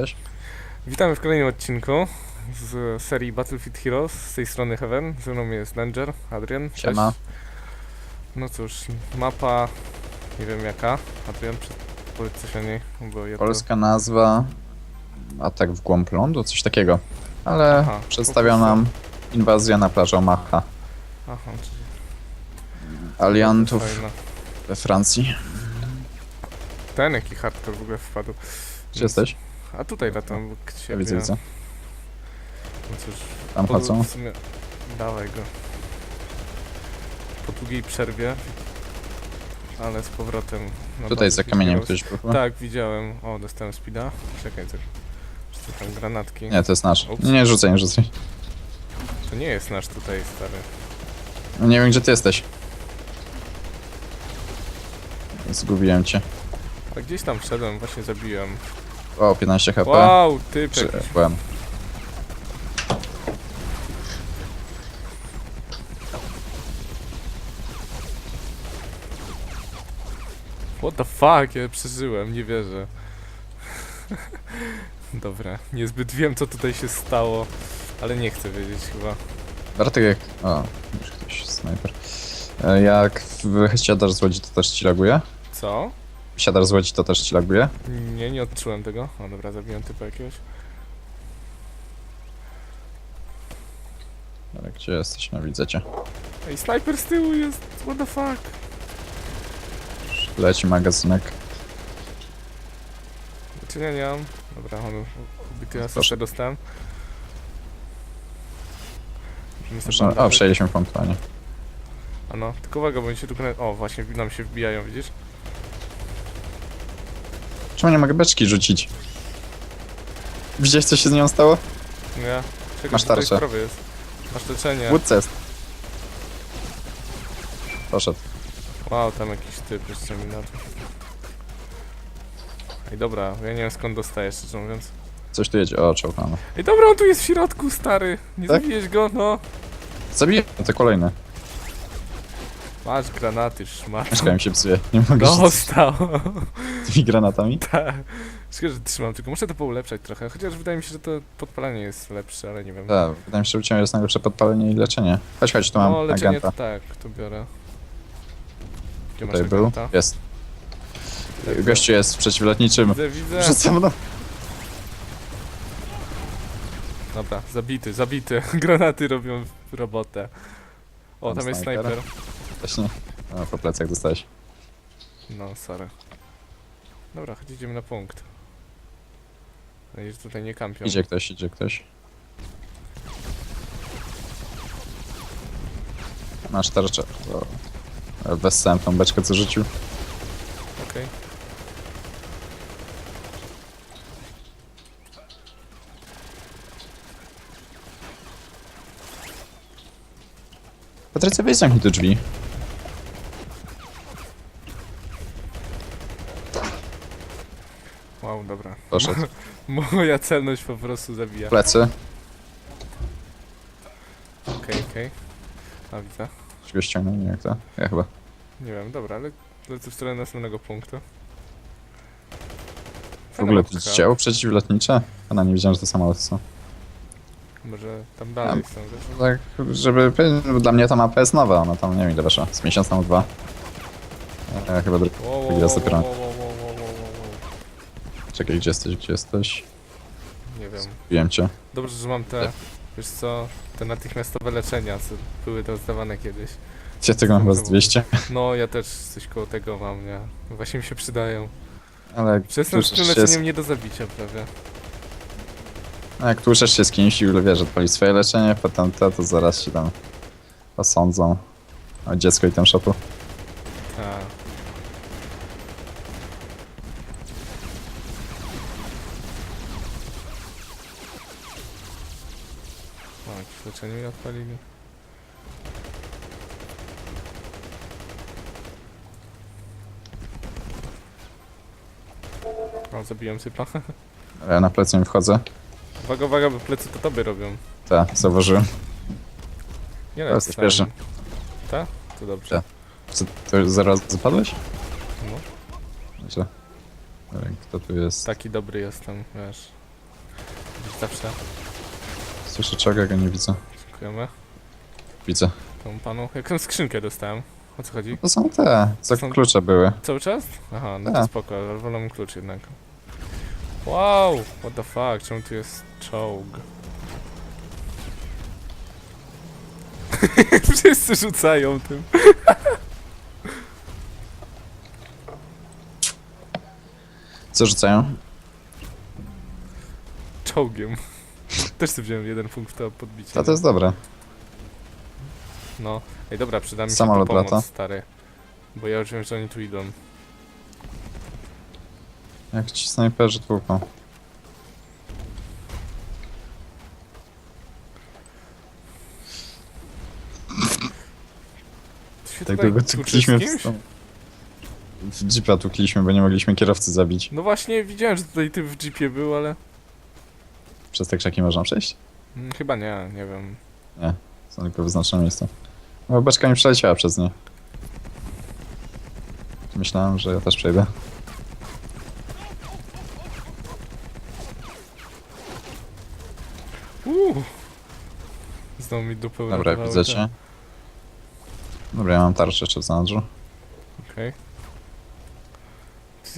jesteś? Witamy w kolejnym odcinku z serii Battlefield Heroes. Z tej strony Heaven. Ze mną jest Danger, Adrian. Cześć. Siema. No cóż, mapa nie wiem jaka. Adrian, przy- powiedz coś o niej, bo ja to... Polska nazwa... Atak w głąb lądu? Coś takiego. Ale Aha, przedstawia po prostu. nam inwazja na plażę Omaha. Aha, czyli Aliantów fajna. we Francji. Ten jaki hardcore w ogóle wpadł. Gdzie jesteś? A tutaj latam obok ciebie. Ja widzę, widzę. No cóż, Tam po- chodzą. w sumie... Dawaj go. Po długiej przerwie. Ale z powrotem. na Tutaj za kamieniem ktoś był. chyba? Tak, widziałem. O, dostałem speeda. Czekaj, co? Czy to tam granatki? Nie, to jest nasz. Ups. Nie, nie rzucaj, nie rzucaj. To nie jest nasz tutaj, stary. No Nie wiem, gdzie ty jesteś. Zgubiłem cię. A gdzieś tam wszedłem, właśnie zabiłem. O, 15 HP. Wow, typ Czy, jakiś. byłem. What the fuck, ja przeżyłem, nie wierzę. Dobra, niezbyt wiem co tutaj się stało, ale nie chcę wiedzieć chyba. Bartek jak... O, już ktoś snajper. E, Jak wysiadasz z łodzi, to też ci laguje? Co? Siadasz z łodzi, to też ci laguje? Nie, nie odczułem tego. O dobra, zabiłem typa jakiegoś. Ale gdzie jesteś? No widzę cię. Ej, snajper z tyłu jest, what the fuck. Leci magazynek. Czy nie, nie mam? Dobra, on ubity Proszę. asystę dostałem. Musimy sobie Zresztą, o, podnieść. przejęliśmy pompowanie. A no, tylko uwaga, bo oni się tu... O, właśnie nam się wbijają, widzisz? Czemu nie mogę beczki rzucić? Widziałeś, co się z nią stało? No ja... Czekaj, Masz tutaj tarczę. jest. Masz leczenie. W łódce jest. Poszedł. Wow, tam jakiś typ jeszcze mi na. Ej, dobra, ja nie wiem skąd dostaję, szczerze mówiąc. Coś tu jedzie. O, czołg mamy. Ej, dobra, on tu jest w środku, stary! Nie Tak? zabijeś go, no! Zabiję to kolejne. Masz granaty, szmat. Mieszka mi się psuje. Nie mogę się Dostał! tymi granatami. Tak. Szkoda, że trzymam, tylko muszę to poulepszać trochę. Chociaż wydaje mi się, że to podpalanie jest lepsze, ale nie wiem. Tak, wydaje mi się, że u ciebie jest najlepsze podpalenie i leczenie. Chodź, chodź, tu mam No, leczenie agenta. to tak, to biorę. Gdzie Tutaj masz był. agenta? Jest. Gościu jest w przeciwlotniczym. Widzę, widzę. Przed mną. Dobra, zabity, zabity. Granaty robią robotę. O, Tam tam jest snajper. snajper. Właśnie. O, po plecach dostałeś. No, sorry. Dobra, chodź idziemy na punkt. Nadzieję, że tutaj nie kampią. Idzie ktoś, idzie ktoś. Masz tarczę. O. Wessałem tą beczkę, co rzucił. Okej. Patrycja, weź zamknij te drzwi. Wow, dobra. Poszedł. Moja celność po prostu zabija. Plecy. Okej, okej. A widzę. Go ściągnął? Nie, jak to? Ja chyba. Nie wiem, dobra, ale lecę w stronę następnego punktu. W ogóle to mapka. działo przeciwlotnicze? Ona nie wiedziałem, że to samoloty są. Może tam dalej są, wiesz? Tak, żeby... Dla mnie ta mapa jest nowa, ona tam nie wiem ile weszła. Z miesiąc temu dwa. Ja chyba drugi. Wow, wow, raz wow, dopiero. wow, wow. Czekaj, gdzie jesteś, gdzie jesteś? Nie wiem. Biłem cię. Dobrze, że mam te, wiesz co, te natychmiastowe leczenia, co były rozdawane kiedyś. Ja tego mam chyba z 200. No, ja też coś koło tego mam, nie? Właśnie mi się przydają. Ale jak Przestęp z tłuczesz tym się z, leczeniem nie do zabicia prawie. no jak tłuczesz się z kimś i wiesz, odpali swoje leczenie, potem to, to zaraz się tam osądzą. O dziecko i tam szopu. O, jakieś leczenie mi odpalili. O, zabiłem sypa. Ja na plecy nie wchodzę. Uwaga, uwaga, bo plecy to tobie robią. Tak, zauważyłem. Nie To jesteś tam. pierwszy. Tak? To dobrze. Tak. Co, to zaraz zapadłeś? No, Znaczy, kto tu jest? taki dobry jestem, wiesz. Zawsze. Słyszę czołga, go nie widzę. Dziękujemy. Widzę. Tą panu. Jaką skrzynkę dostałem? O co chodzi? To są te, co Są- klucze były. Cały czas? Aha, no to Tak. spoko, ale wolę klucz jednak. Wow! What the fuck? Czemu tu jest czołg? Wszyscy rzucają tym. Co rzucają? Czołgiem. Też sobie wziąłem jeden punkt to podbicie. A to jest dobre. No. Ej, dobra, przyda mi się Samolot tu pomoc, lata. stary. Bo ja już wiem, że oni tu idą. Jak ci snajperzy tłuką. Ty się Tak tutaj długo tłuczysz z w, kimś? w jeepa tukliśmy, bo nie mogliśmy kierowcy zabić. No właśnie, widziałem, że tutaj ty w jeepie był, ale... Przez te krzaki można przejść? Mm, Chyba nie, nie wiem. Są tylko wyznaczone miejsca. Bo beczka mi przeleciała przez nie. Myślałem, że ja też przejdę. Uuu. Znowu mi dupę Dobra, uratowały widzę te- cię. Dobra, ja mam tarczę czy zanadrzu. Okej.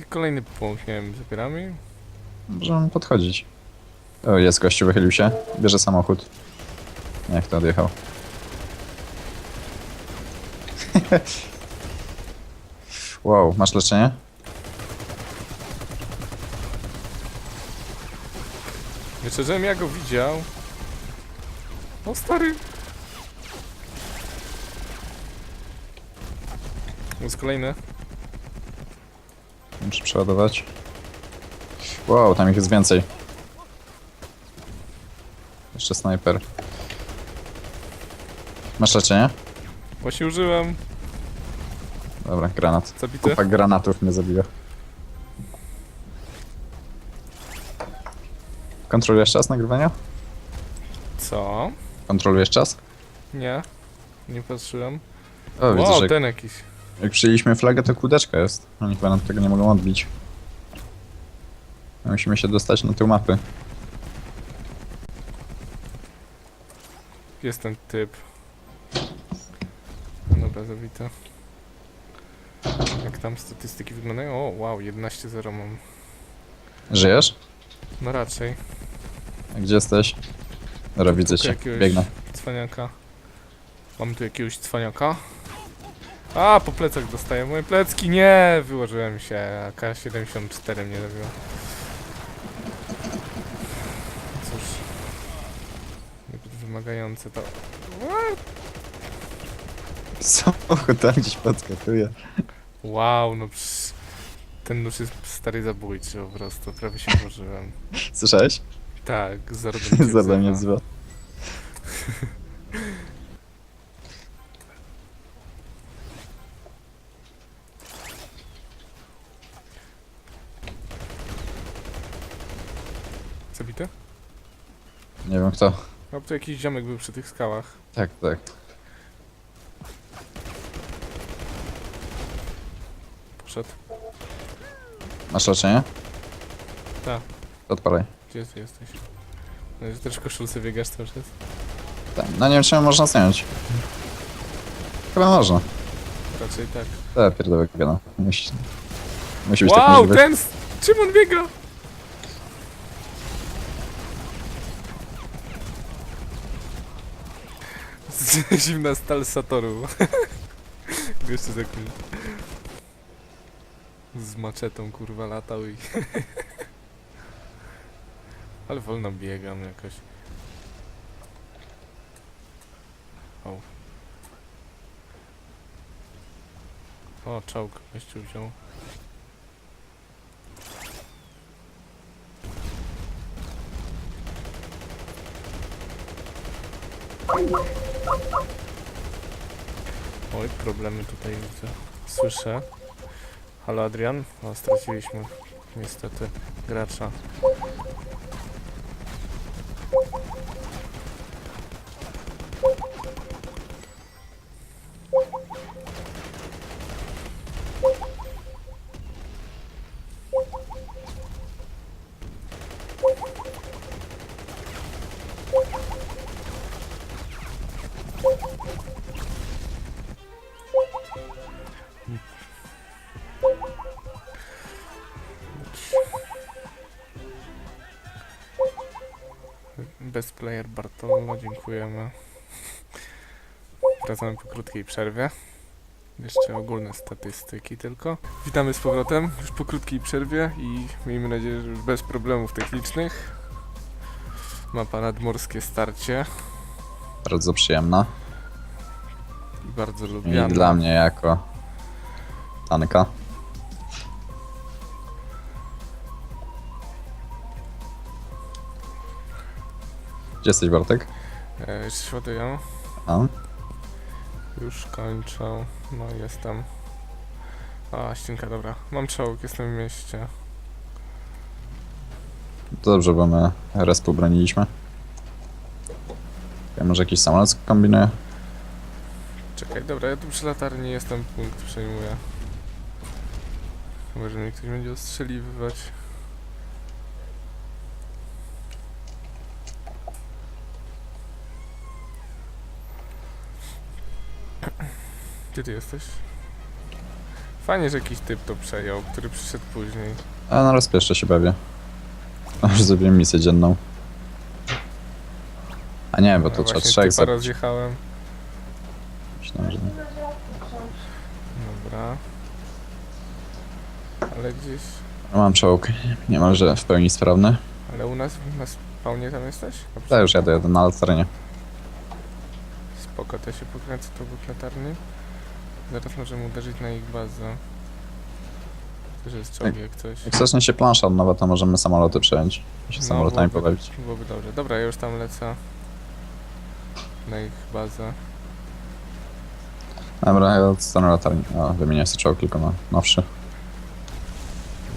Kolejny punkt, nie wiem, zabieramy? Możemy podchodzić. O, jest gościu, wychylił się. Bierze samochód. Jak to odjechał? wow, masz leczenie? Wiecie, żebym ja go widział. O stary! Jest kolejny. Muszę przeładować. Wow, tam ich jest więcej. Jeszcze snajper. Masz leczenie? Właśnie użyłem. Dobra, granat. Zabity. Kupa granatów mnie zabiła. Kontrolujesz czas nagrywania? Co? Kontrolujesz czas? Nie. Nie patrzyłem. O, widzę, wow, że ten jakiś. jak przyjęliśmy flagę, to kółdeczka jest. Oni chyba nam tego nie mogą odbić. Musimy się dostać na tył mapy. Jest ten typ. Dobra, zabity. Jak tam statystyki wyglądają? O, wow, 11-0 mam. Żyjesz? No raczej. A gdzie jesteś? Dobra, widzę Tylko cię. jakiegoś Biegnę. Cwaniaka. Mam tu jakiegoś cwaniaka. A, po plecach dostaję. Moje plecki, nie! Wyłożyłem się. AK-74 mnie zabiła. Cóż. Niezbyt wymagające to. Samochód tam gdzieś podskakuje. Wow, no psz, Ten nóż jest stary zabójczy po prostu. Prawie się włożyłem. Słyszałeś? Tak, Zada mnie wzywa. Zabity? Nie wiem kto. No to jakiś ziomek był przy tych skałach. Tak, tak. Poszedł. Masz leczenie? Tak. Odpalaj. Gdzie ty jesteś? No, że też w koszulce biegasz cały czas? Tak. No nie wiem, czy ją można zdjąć. Chyba można. Raczej tak. Tak, pierdolę gana. Musi, musi być tak Wow, możliwe. ten! Czym on biega? Zimna stal Satoru. Jeszcze z jakim... Z maczetą kurwa latał i... Ale wolno biegam jakoś. O. O, czołg gościu wziął. Oj, problemy tutaj widzę. Słyszę. Halo Adrian? O, straciliśmy niestety gracza. Best player Bartolo, dziękujemy. Wracamy po krótkiej przerwie. Jeszcze ogólne statystyki tylko. Witamy z powrotem, już po krótkiej przerwie i miejmy nadzieję, że już bez problemów technicznych. Mapa nadmorskie starcie Bardzo przyjemna. i bardzo I lubiane. dla mnie jako tanka. Gdzie jesteś Bartek? E, ładują. A? Już kończą. No jestem. A, ścianka, dobra. Mam czołg, jestem w mieście. To dobrze, bo my respu broniliśmy. Ja może jakiś samolot kombinuję? Czekaj, dobra, ja tu przy latarni jestem, punkt przejmuję. Chyba, że mnie ktoś będzie ostrzeliwać. Gdzie ty jesteś? Fajnie, że jakiś typ to przejął, który przyszedł później. A na respie jeszcze się bawię. Już zrobiłem misję dzienną. A nie, bo Ja to trzeba właśnie trzech typa zabić. rozjechałem. Myślałem, że nie. Dobra. Ale gdzieś... Mam czołg, niemalże w pełni sprawny. Ale u nas na spawnie tam jesteś? Dobrze. Tak, już jadę, jadę na latarnię. Spoko, to się pokręcę to obok latarni. Zaraz możemy uderzyć na ich bazę. Też jest czołg jak coś. Jak zacznie się plansza od nowa, to możemy samoloty przejąć. I się No, samolotami byłoby- pobawić. Byłoby dobrze. Dobra, ja już tam lecę. Na ich bazę. Dobra, ja odstanę latarni. O, wymienię sobie czołg tylko na nowszy,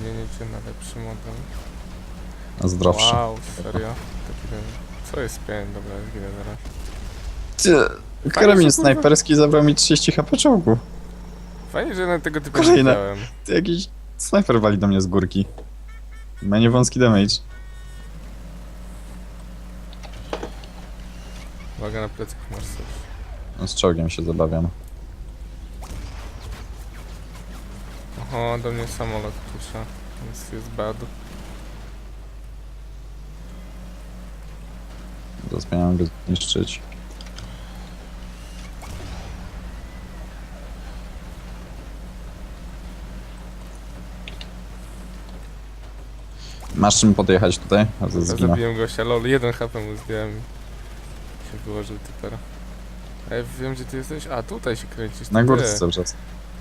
Zmienicie na lepszy model. na zdrowszy. Wow, serio? Taki ten... Co jest pień? Dobra, zginę zaraz. Ty, Karabin się, kurwa. snajperski zabrał mi 30 HP czołgu. Fajnie, że na tego typu nie Kolejne. widziałem. Ty, jakiś snajper wali do mnie z górki. Ma niewąski damage. Uwaga na plecach masz coś. No, z czołgiem się zabawiam. Oho, do mnie samolot pusza. Więc jest bad. Miałem go zniszczyć. Masz czym podjechać tutaj? Ja zginę. zabiłem gościa, lol, jeden HP mu zdjąłem. i Się wyłożył typera. A ja wiem gdzie ty jesteś? A, tutaj się kręcisz. to Na ty. górce cały czas.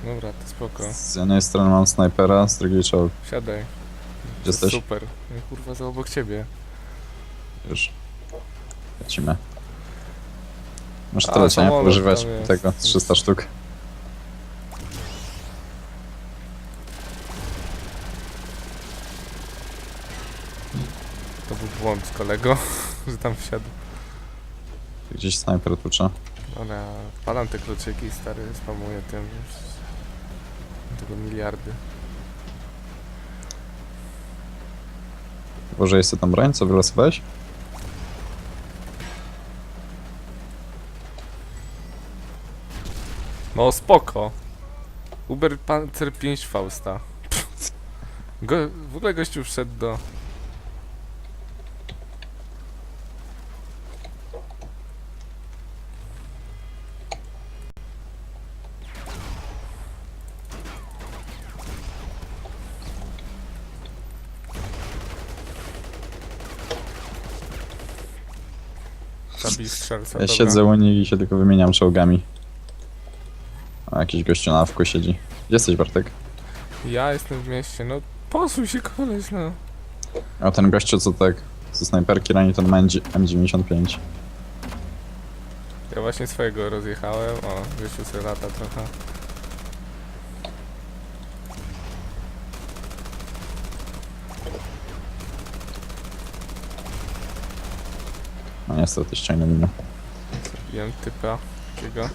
Dobra, to spoko. Z jednej strony mam snajpera, z drugiej czołg. Siadaj. Gdzie To jesteś? Super. No kurwa, za obok ciebie. Już. Lecimy. Masz A, tyle cienia samolot używać tam jest. tego, 300 sztuk. Błąd kolego, że tam wsiadł. Gdzieś snajper tucze. Dobra, palam te kluczyki, stary, spamuję tym już. Tego miliardy. Włożyłeś sobie tam broń, co wylosowałeś? No spoko. Uber Panzer 5 Fausta. Go, w ogóle gościu wszedł do... strzelca, Ja dobra. siedzę u nich i się tylko wymieniam czołgami. A jakiś gościu na awku siedzi. Gdzie jesteś Bartek? Ja jestem w mieście, no posuń się koleś, no. A ten gościu co tak ze snajperki rani ten ma M95. Ja właśnie swojego rozjechałem, o, Grzesiu sobie lata trochę. No niestety ściągnął mnie. Zabiłem typa takiego.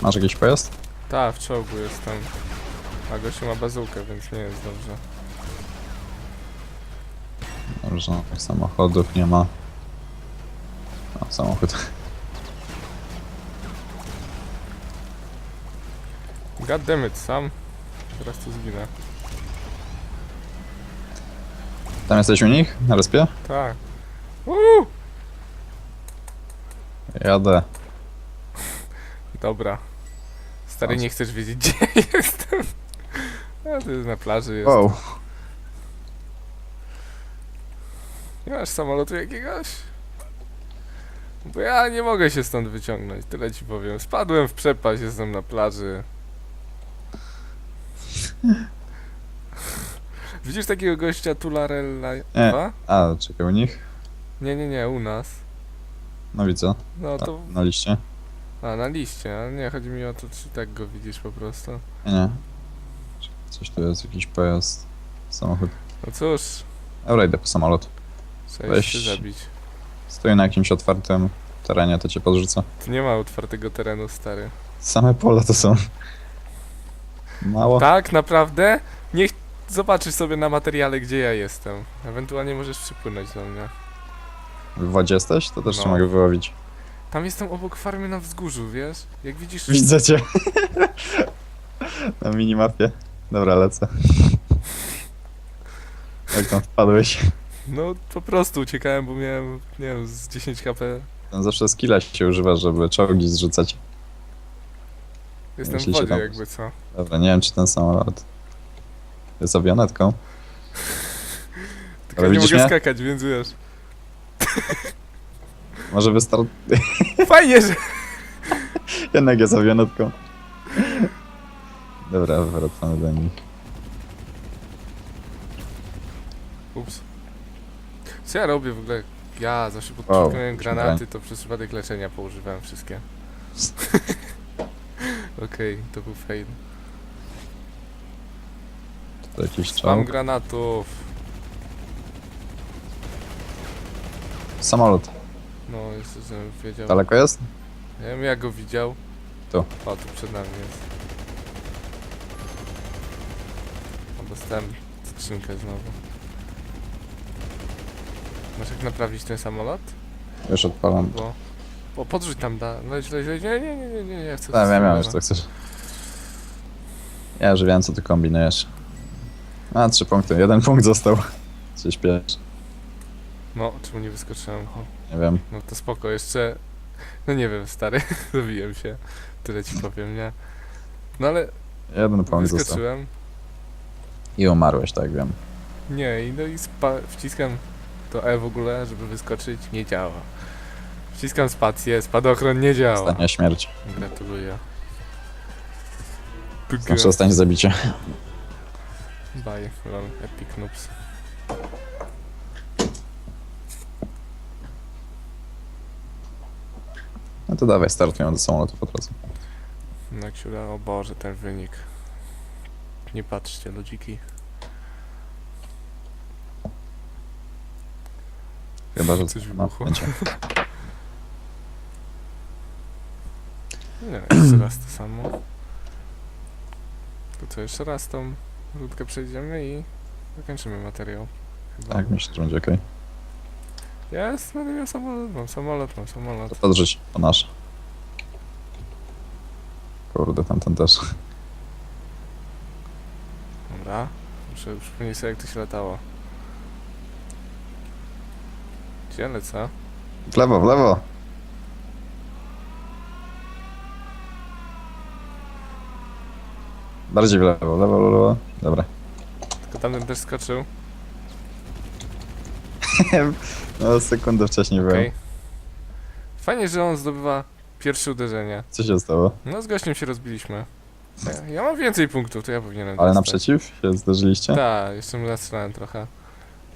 Masz jakiś pojazd? Ta, w czołgu jestem. A gościu ma bazukę, więc nie jest dobrze. Dobrze, no, samochodów nie ma. O, samochód. God damn it, sam. Teraz tu zginę. Tam jesteś u nich? Na respie? Tak. Uuu! Jadę. Dobra. Stary, Chodź. nie chcesz wiedzieć, gdzie jestem. A ty na plaży jest. Wow. Nie masz samolotu jakiegoś? Bo ja nie mogę się stąd wyciągnąć, tyle ci powiem. Spadłem w przepaść, jestem na plaży. Widzisz takiego gościa Tularella 2? A, czekaj u nich? Nie, nie, nie, u nas. No widzę. No to... Na liście? A, na liście, ale nie, chodzi mi o to, czy tak go widzisz po prostu. Nie, nie. Coś tu jest, jakiś pojazd. Samochód. No cóż, Dobra, idę po samolot. trzeba Weź. się zabić. Stoję na jakimś otwartym terenie, to cię podrzucę. Tu nie ma otwartego terenu, stary. Same pola to są. Mało. Tak, naprawdę? Niech zobaczysz sobie na materiale, gdzie ja jestem. Ewentualnie możesz przypłynąć do mnie. W wodzie jesteś? To też No. cię mogę wyłowić. Tam jestem obok farmy na wzgórzu, wiesz? Jak widzisz... Widzę cię. na minimapie. Dobra, lecę. Jak tam wpadłeś? No po prostu uciekałem, bo miałem, nie wiem, z 10 HP. Tam zawsze skilla się używa, żeby czołgi zrzucać. Jestem w Myślicie wodzie tam- jakby co. Dobra, nie wiem czy ten samolot jest awionetką. Tylko Ale nie widzisz mogę mnie? skakać, więc wiesz. Może wystart... Fajnie, że... Jednak jest awionetką. Dobra, wracamy do nich. Ups. Co ja robię w ogóle? Ja zawsze Wow, podciągnąłem granaty, to przez przypadek leczenia poużywałem wszystkie. Okej, to był fail. To jakiś czołg. granatów. Samolot. No, jeszcze żebym wiedział. Daleko jest? Nie wiem jak go widział. Tu. O, tu przed nami jest. O, dostałem skrzynkę znowu. Masz jak naprawić ten samolot? Już odpalam. Bo... O, podrzuć tam, da. Leć, leć, leć. Nie, nie, nie, nie, nie, nie chcę. Tak, ja miałem już tego. co chcesz. Ja już wiem co ty kombinujesz. A, trzy punkty. Jeden punkt został. Się śpiesz. No, czemu nie wyskoczyłem? O, Nie wiem. no to spoko, jeszcze... No nie wiem, stary, zabiłem się. Tyle ci powiem, nie? No ale Jeden punkt został. wyskoczyłem. I umarłeś, tak wiem. Nie, i no i spa- wciskam to E w ogóle, żeby wyskoczyć, nie działa. Wciskam spację, spadochron nie działa. Ostatnia śmierć. Gratuluję. Znaczy ostatnie zabicie. Bye, lol, epic noobs. No to dawaj, startujemy do samolotów od razu. No Ksiura, o Boże, ten wynik. Nie patrzcie, ludziki. Chyba, że Coś no, wybuchło. będzie. Nie, jeszcze raz to samo. To co, jeszcze raz tą rutkę przejdziemy i zakończymy materiał. Chyba. Tak, myślę, że będzie okej. Jest, będę miał samolot, mam samolot, mam samolot. To podrzuć po nasz. Kurde, tamten też. Dobra. Muszę przypomnieć sobie jak to się latało. Gdzie lecę? W lewo, w lewo! Bardziej w lewo, w lewo, w lewo. Dobra. Tylko tamten też skoczył. No, sekundę wcześniej byłem. Okej. Fajnie, że on zdobywa pierwsze uderzenie. Co się stało? No z gościem się rozbiliśmy. Ja, ja mam więcej punktów, to ja powinienem Ale dostać. naprzeciw się zderzyliście? Tak, jeszcze mu zastrzelałem trochę.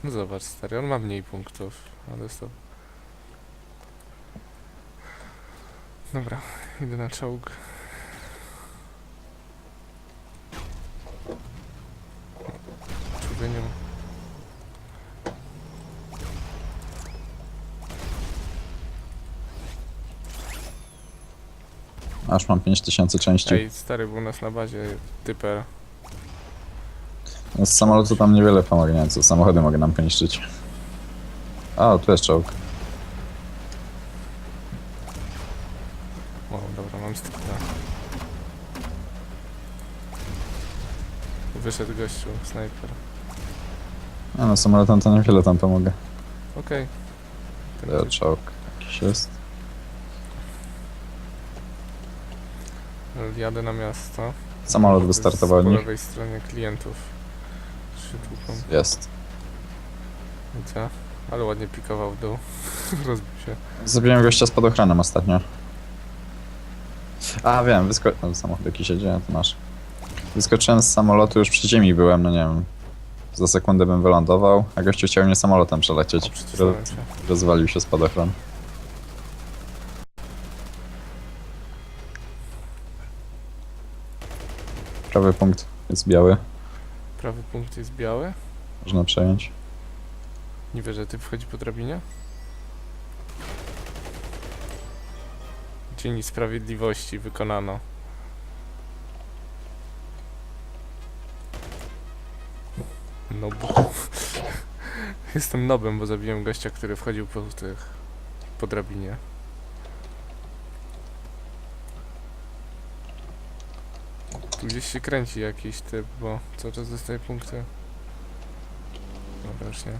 No zobacz, stary, on ma mniej punktów, ale. Dobra, idę na czołg. Aż mam 5000 części. Ej, stary, był u nas na bazie typer. No, z samolotu tam niewiele pomaga, nie wiem co, samochody mogę nam poniszczyć. O, tu jest czołg. O, dobra, mam stikla. Wyszedł gościu, snajper. Nie no, samolotem to niewiele tam pomogę. Okej. Ten typ- Czołg jakiś jest. Jadę na miasto. Samolot wystartował od Po nich. lewej stronie klientów. Trzy. Jest. Widzę. Ale ładnie pikował w dół. Rozbił się. Zabiłem gościa z podochronem ostatnio. A wiem, wysko... No, samochód jakiś jedzie, to masz. Wyskoczyłem z samolotu, już przy ziemi byłem, no nie wiem. Za sekundę bym wylądował, a gościu chciał mnie samolotem przelecieć. Roz... przycisnąłem się. Rozwalił się spadochron. Prawy punkt jest biały, Prawy punkt jest biały. można przejąć. Nie wie, że typ wchodzi po drabinie. Dzień Sprawiedliwości wykonano. No bo... Jestem nobem, bo zabiłem gościa, który wchodził po tych... po drabinie. Tu gdzieś się kręci jakiś typ, bo cały czas dostaje punkty. Dobra, już nie.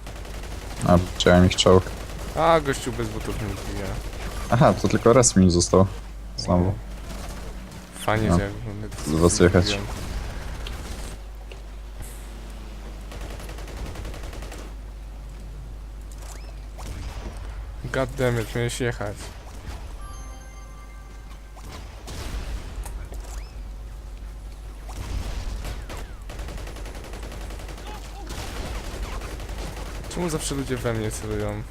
A, przejąłem ich czołg. A, gościu bez butów nie odbija. Aha, to tylko raz mi został. Znowu. Fajnie, No. że jak będę to Z was jechać. zrobiłem. God damn it, miałeś jechać. Czemu zawsze ludzie we mnie celują?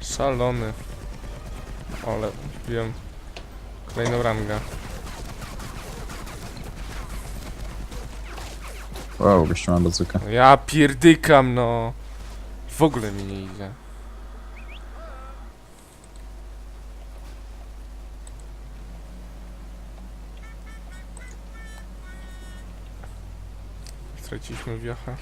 Szalony. Ale wiem. Kolejną rangę. Wow, gościu ma bazookę. No ja pierdykam, no. W ogóle mi nie idzie. Straciliśmy wiochę.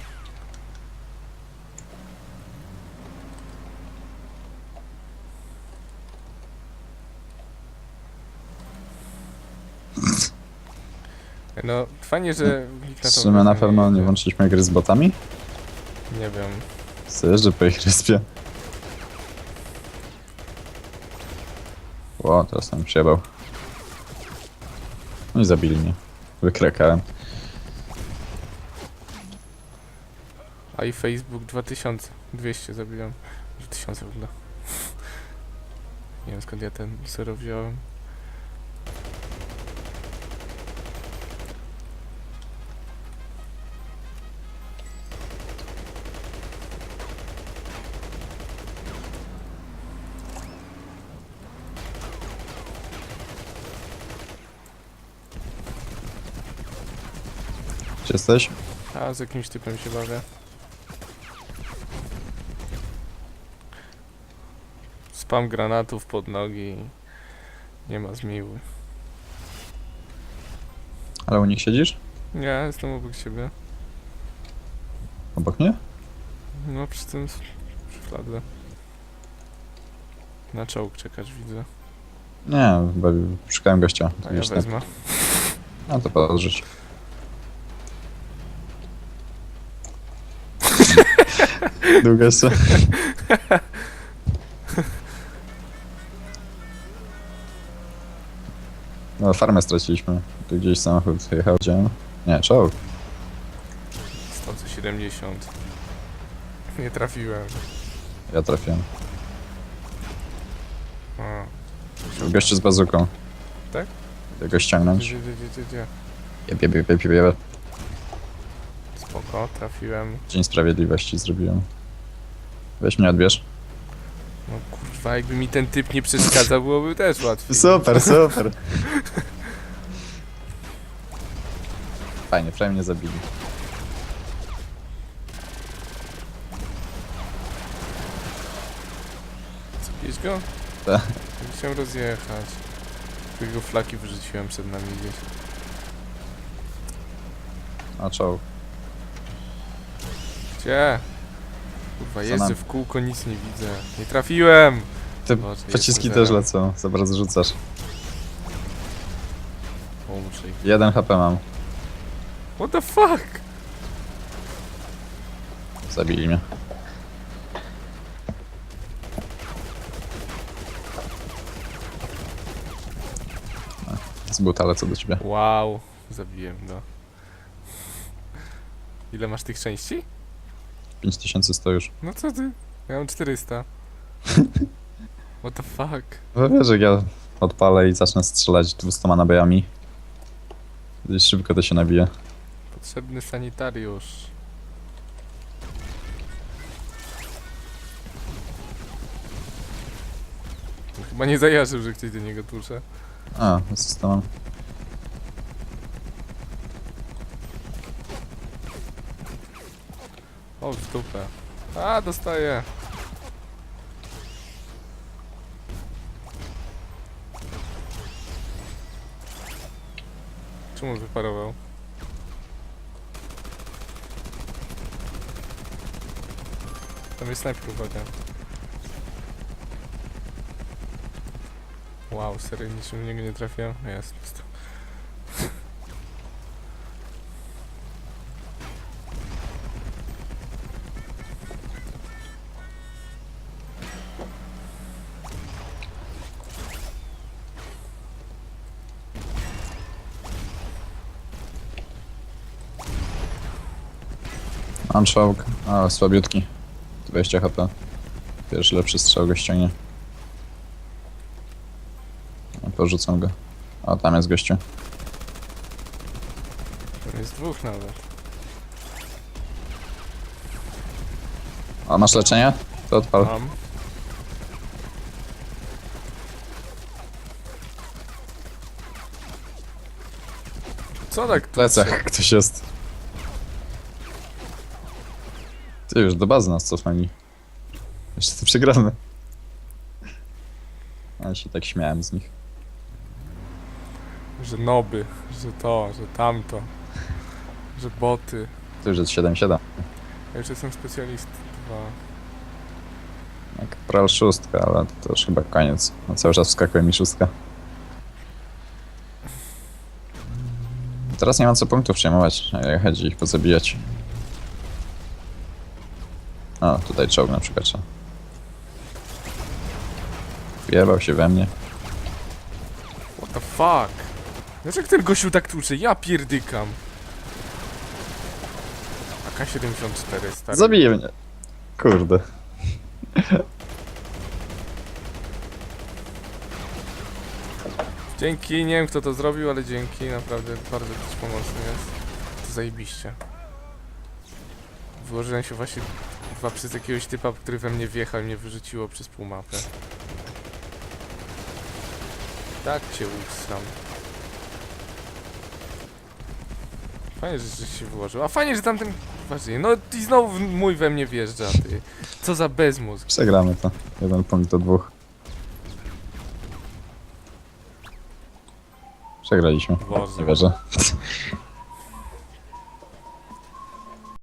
No, fajnie, że Czy my na pewno nie włączyliśmy gry z botami? Nie wiem. Zjeżdżę po ich respie. Ło, teraz tam przyjebał. No i zabili mnie. Wykrakałem. A i Facebook 2000. 200 zabiłem. 2000 w ogóle. Nie wiem skąd ja ten zero wziąłem. Gdzie jesteś? A z jakimś typem się bawię. Spam granatów pod nogi. Nie ma zmiły. Ale u nich siedzisz? Nie, jestem obok siebie. Obok mnie? No przy tym s- przy fladze. Na czołg czekać widzę. Nie, chyba szukałem gościa. A ja Widzisz, tak? wezmę. A to podrzuć. Długo jeszcze. No, farmę straciliśmy. Tu gdzieś samochód jechał, gdzie? Nie, czołg. 170. Nie trafiłem. Ja trafiłem. A. Gościu z bazuką. Tak? Idę go ściągnąć. Gdzie, gdzie, gdzie, gdzie? Jeb, jeb, jeb, jeb, jeb. Spoko, trafiłem. Dzień Sprawiedliwości zrobiłem. Weź mnie odbierz. No kurwa, jakby mi ten typ nie przeszkadzał, byłoby też łatwiej. Super, Fajnie, prawie mnie zabili. Zabić go? Tak. Chciałem rozjechać. Tylko flaki wyrzuciłem przed nami gdzieś. A czołg. Gdzie? Kurwa, jeżdżę w kółko, nic nie widzę. Nie trafiłem! Ty Zobacz, pociski jestem też zero. lecą, za bardzo rzucasz. O, muszę ich... Jeden HP mam. What the fuck? Zabili mnie. Z buta lecę do ciebie. Wow, zabiłem go. Ile masz tych części? 5100 już. No co ty? Ja mam 400. What the fuck? No wiesz, jak ja odpalę i zacznę strzelać 200 nabojami. Szybko to się nabije. Potrzebny sanitariusz. Chyba nie zajarzył, że ktoś do niego tłucze. A, systemem. O, w dupę. A, dostaję. Czemu wyparował? Tam jest snajper uwaga. Wow, serio niczym w niego nie trafiłem? Jest. jest. Mam czołg, ale słabiutki. 20 HP. Pierwszy lepszy strzał go ściągnie. No, Porzucam go. O, tam jest gościu. Tam jest dwóch nawet. A masz leczenie? To odpal. Mam. Co tak W plecach ktoś jest. Ty już do bazy nas cofnęli. Jeszcze to przegramy. Ja się tak śmiałem z nich. Że noby, że to, że tamto, że boty. To już jest 7-7. Ja już jestem specjalist 2. Jak pral szóstka, ale to już chyba koniec. No cały czas wskakuje mi szóstka. Teraz nie mam co punktów przejmować, jak chodzi ich pozabijać. O, tutaj czołg na przykład. trzeba. Wjebał się we mnie. What the fuck? Dlaczego ten gościu tak tłucze? Ja pierdykam. AK-74, stary. Zabije mnie. Kurde. Dzięki, nie wiem kto to zrobił, ale dzięki, naprawdę bardzo też pomocny jest. To zajebiście. Wyłożyłem się właśnie chyba przez jakiegoś typa, który we mnie wjechał i mnie wyrzuciło przez pół mapy. Tak cię usram. Fajnie, że, że się wyłożył. A fajnie, że tamten... Właśnie, no i znowu mój we mnie wjeżdża, ty. Co za bezmózg. Przegramy to. Jeden punkt do dwóch. Przegraliśmy. Boże. Nie wierzę.